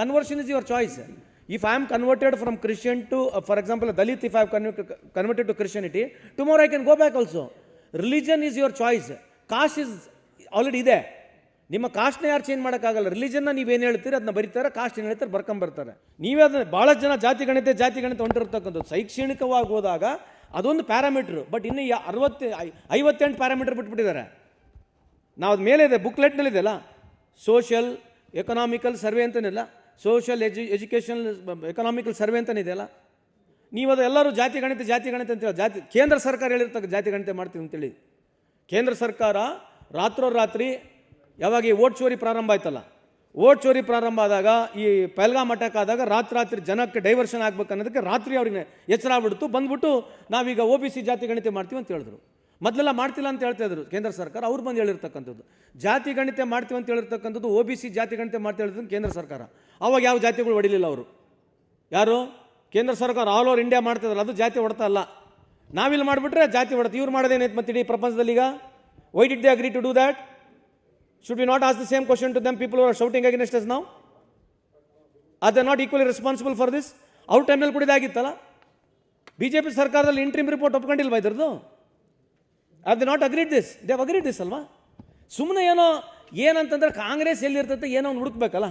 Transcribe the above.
Conversion is your choice if I am converted from Christian to for example Dalit if I converted to Christianity tomorrow I can go back also religion is your choice caste is already ಇದೆ ನಿಮ್ಮ ಕಾಸ್ಟ್ನ ಯಾರು change ಮಾಡೋಕ್ಕಾಗಲ್ಲ. ರಿಲಿಜನ್ನ ನೀವೇನು ಹೇಳ್ತೀರಿ? ಅದನ್ನ ಬರೀತಾರೆ cost ಏನು ಹೇಳ್ತಾರೆ? ಬರ್ಕೊಂಬರ್ತಾರೆ ನೀವೇ ಅದನ್ನ ಭಾಳ ಜನ ಜಾತಿ ಗಣಿತ ಜಾತಿ ಗಣಿತ ಹೊಂಟಿರ್ತಕ್ಕಂಥದ್ದು. ಶೈಕ್ಷಣಿಕವಾಗಿ ಹೋದಾಗ ಅದೊಂದು ಪ್ಯಾರಾಮೀಟ್ರು ಬಟ್ ಇನ್ನು ಅರವತ್ತು ಐವತ್ತೆಂಟು ಪ್ಯಾರಾಮೀಟರ್ ಬಿಟ್ಬಿಟ್ಟಿದ್ದಾರೆ. ನಾವು ಅದು ಮೇಲೆ ಇದೆ ಬುಕ್ಲೆಟ್ನಲ್ಲಿದೆ ಅಲ್ಲ? Social economical survey ಅಂತನಿಲ್ಲ? Social edu education economical survey ಅಂತನಿದೆಯಲ್ಲ? ನೀವು ಅದು ಎಲ್ಲರೂ ಜಾತಿ ಗಣಿತ ಜಾತಿ ಗಣಿತ ಅಂತ ಹೇಳಿ, ಜಾತಿ, ಕೇಂದ್ರ ಸರ್ಕಾರ ಹೇಳಿರ್ತಕ್ಕ ಜಾತಿ ಗಣಿತ ಮಾಡ್ತೀವಿ ಅಂತೇಳಿ ಕೇಂದ್ರ ಸರ್ಕಾರ ರಾತ್ರೋರಾತ್ರಿ ಯಾವಾಗ ಈ ಓಟ್ ಚೋರಿ ಪ್ರಾರಂಭ ಆಯ್ತಲ್ಲ, ಓಟ್ ಚೋರಿ ಪ್ರಾರಂಭ ಆದಾಗ ಈ ಪೆಲ್ಗಾಮ್ ಅಟ್ಯಾಕ್ ಆದಾಗ ರಾತ್ರಿ ರಾತ್ರಿ ಜನಕ್ಕೆ ಡೈವರ್ಷನ್ ಆಗ್ಬೇಕು ಅನ್ನೋದಕ್ಕೆ ರಾತ್ರಿ ಅವ್ರಿಗೆ ಎಚ್ಚರ ಆಗ್ಬಿಡ್ತು, ಬಂದ್ಬಿಟ್ಟು ನಾವೀಗ ಒ ಬಿ ಸಿ ಜಾತಿ ಗಣಿತ ಮಾಡ್ತೀವಿ ಅಂತ ಹೇಳಿದ್ರು. ಮೊದಲೆಲ್ಲ ಮಾಡ್ತಿಲ್ಲ ಅಂತ ಹೇಳ್ತಾ ಇದ್ರು ಕೇಂದ್ರ ಸರ್ಕಾರ. ಅವ್ರು ಬಂದು ಹೇಳಿರ್ತಕ್ಕಂಥದ್ದು. ಜಾತಿ ಗಣಿತ ಮಾಡ್ತೀವಿ ಅಂತ ಹೇಳಿರ್ತಕ್ಕಂಥದ್ದು ಒ ಬಿ ಸಿ ಜಾತಿ ಗಣಿತ ಹೇಳಿದ್ರು ಕೇಂದ್ರ ಸರ್ಕಾರ. ಅವಾಗ ಯಾವ ಜಾತಿಗಳು ಹೊಡಿಲಿಲ್ಲ ಅವರು? ಯಾರು? ಕೇಂದ್ರ ಸರ್ಕಾರ ಆಲ್ ಓವರ್ ಇಂಡಿಯಾ ಮಾಡ್ತಿದ್ರಲ್ಲ ಅದು ಜಾತಿ ಹೊಡ್ತಾ ಅಲ್ಲ. ನಾವಿಲ್ಲಿ ಮಾಡಿಬಿಟ್ರೆ ಜಾತಿ ಹೊಡ್ತಾ ಇವ್ರು ಮಾಡೋದೇನೈತೆ ಮತ್ತೆ ಇಡೀ ಪ್ರಪಂಚದಲ್ಲಿ ಈಗ why did they agree to do that should we not ask the same question to them people are shouting against us ನಾವು are not equally responsible for this ಅವ್ರ ಟೈಮ್ನಲ್ಲಿ ಕೂಡ ಇದಾಗಿತ್ತಲ್ಲ ಬಿ ಜೆ ಪಿ ಸರ್ಕಾರದಲ್ಲಿ ಇಂಟ್ರಿಮ್ ರಿಪೋರ್ಟ್ ಒಪ್ಕೊಂಡಿಲ್ವಾ ಇದ್ರದ್ದು? Are they not agreed this they agreed this ಅಲ್ವಾ? ಸುಮ್ಮನೆ ಏನೋ ಏನಂತಂದ್ರೆ ಕಾಂಗ್ರೆಸ್ ಎಲ್ಲಿರ್ತೈತೆ ಏನೋ ಒಂದು ಹುಡುಕ್ಬೇಕಲ್ಲ.